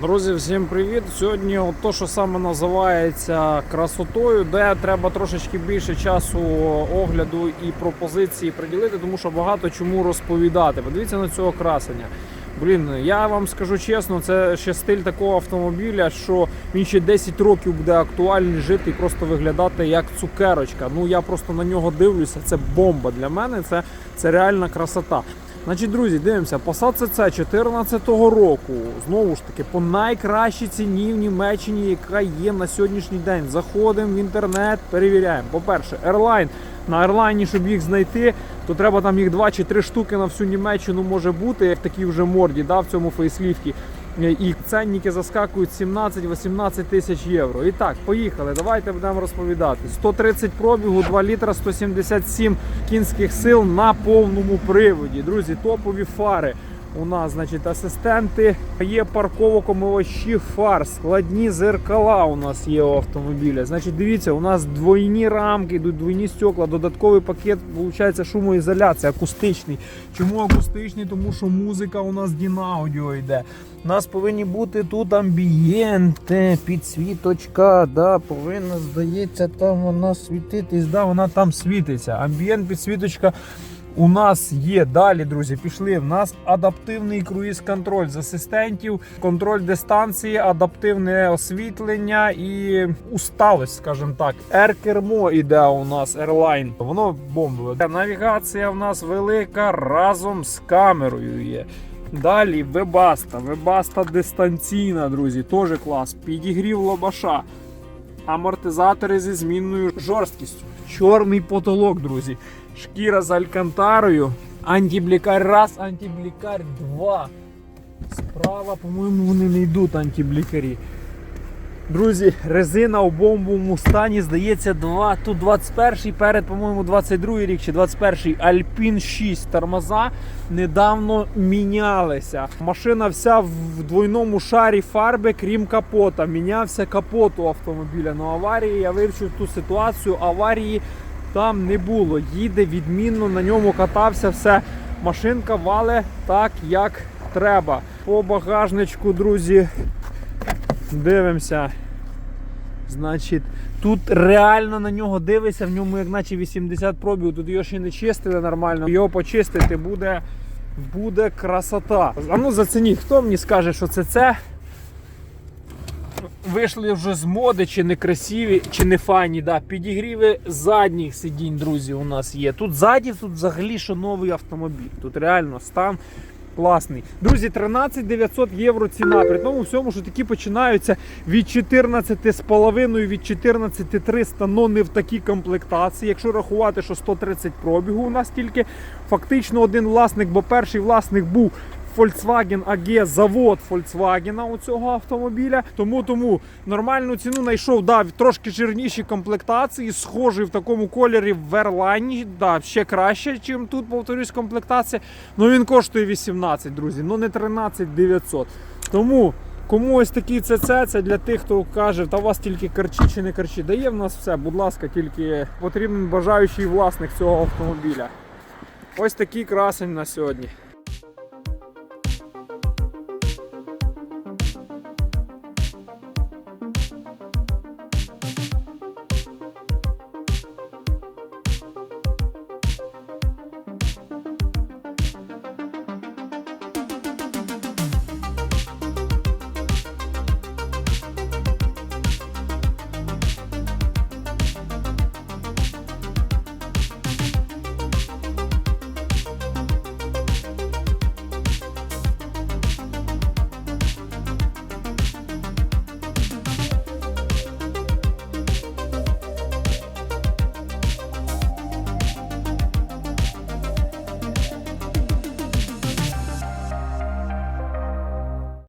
Друзі, всім привіт! Сьогодні от то, що саме називається красотою, де треба трошечки більше часу огляду і пропозиції приділити, тому що багато чому розповідати. Подивіться на цього красення. Блін, я вам скажу чесно, це ще стиль такого автомобіля, що він ще 10 років буде актуальний жити і просто виглядати як цукерочка. Ну я просто на нього дивлюся. Це бомба для мене. Це, це реальна красота. Значить, друзі, дивимося, Passat CC 2014 року. Знову ж таки, по найкращій ціні в Німеччині, яка є на сьогоднішній день. Заходимо в інтернет, перевіряємо. По-перше, Airline. На Airline, щоб їх знайти, то треба там їх 2 чи 3 штуки на всю Німеччину може бути, як такі вже морді, да, в цьому фейсліфті. І ценники заскакують 17-18 тисяч євро. І так, поїхали. Давайте будемо розповідати. 130 пробігу, 2 літра, 177 кінських сил на повному приводі. Друзі, топові фари. У нас, значить, асистенти, є парковок-омивачі фар, складні зеркала у нас є у автомобіля. Значить, дивіться, у нас двойні рамки, йдуть двойні стекла, додатковий пакет, виходить, шумоізоляція, акустичний. Чому акустичний? Тому що музика у нас Дінаудіо йде. У нас повинні бути тут амбієнти, підсвіточка, да, повинна, здається, там вона світитись, да, вона там світиться. Амбієнт, підсвіточка у нас є далі, друзі. Пішли. В нас адаптивний круїз-контроль з асистентів, контроль дистанції, адаптивне освітлення і усталость, скажімо так. Ер-кермо іде у нас Airline. Воно бомбове. Навігація в нас велика разом з камерою є. Далі Вебаста, Вебаста дистанційна, друзі, теж клас. Підігрів лобаша. Амортизатори зі змінною жорсткістю. Чорний потолок, друзі. Шкіра з алькантарою. Антиблікар раз, антиблікар два. Справа, по-моєму, вони не йдуть антиблікарі. Друзі, резина у бомбовому стані, здається, 2, тут 21-й, перед, по-моєму, 22-й рік чи 21-й Alpine 6 тормоза недавно мінялися. Машина вся в двойному шарі фарби, крім капота. Мінявся капот у автомобіля. Ну аварії я вивчив ту ситуацію. Аварії там не було. Їде відмінно, на ньому катався все. Машинка вале так, як треба. По багажничку, друзі, дивимося. Значить, тут реально на нього дивишся, в ньому як наче 80 пробів, тут його ще не чистили нормально. Його почистити буде, буде красота. А ну зацініть, хто мені скаже, що це це? Вийшли вже з моди, чи не красиві, чи не файні. Да. Підігріви задніх сидінь, друзі, у нас є. Тут ззаді, тут взагалі що новий автомобіль. Тут реально стан класний. Друзі, 13 900 євро ціна. При тому всьому, що такі починаються від 14,5, від 14 300, но не в такій комплектації. Якщо рахувати, що 130 пробігу у нас тільки фактично один власник, бо перший власник був Volkswagen AG, завод Volkswagen у цього автомобіля. Тому тому нормальну ціну знайшов да, трошки жирніші комплектації, схожий в такому кольорі в Airline, да, ще краще, ніж тут, повторюсь, комплектація. Ну він коштує 18, друзі, ну не 13 900. Тому. Кому ось такий ЦЦ, це для тих, хто каже, та у вас тільки карчі чи не карчі. Дає в нас все, будь ласка, тільки потрібен бажаючий власник цього автомобіля. Ось такий красень на сьогодні.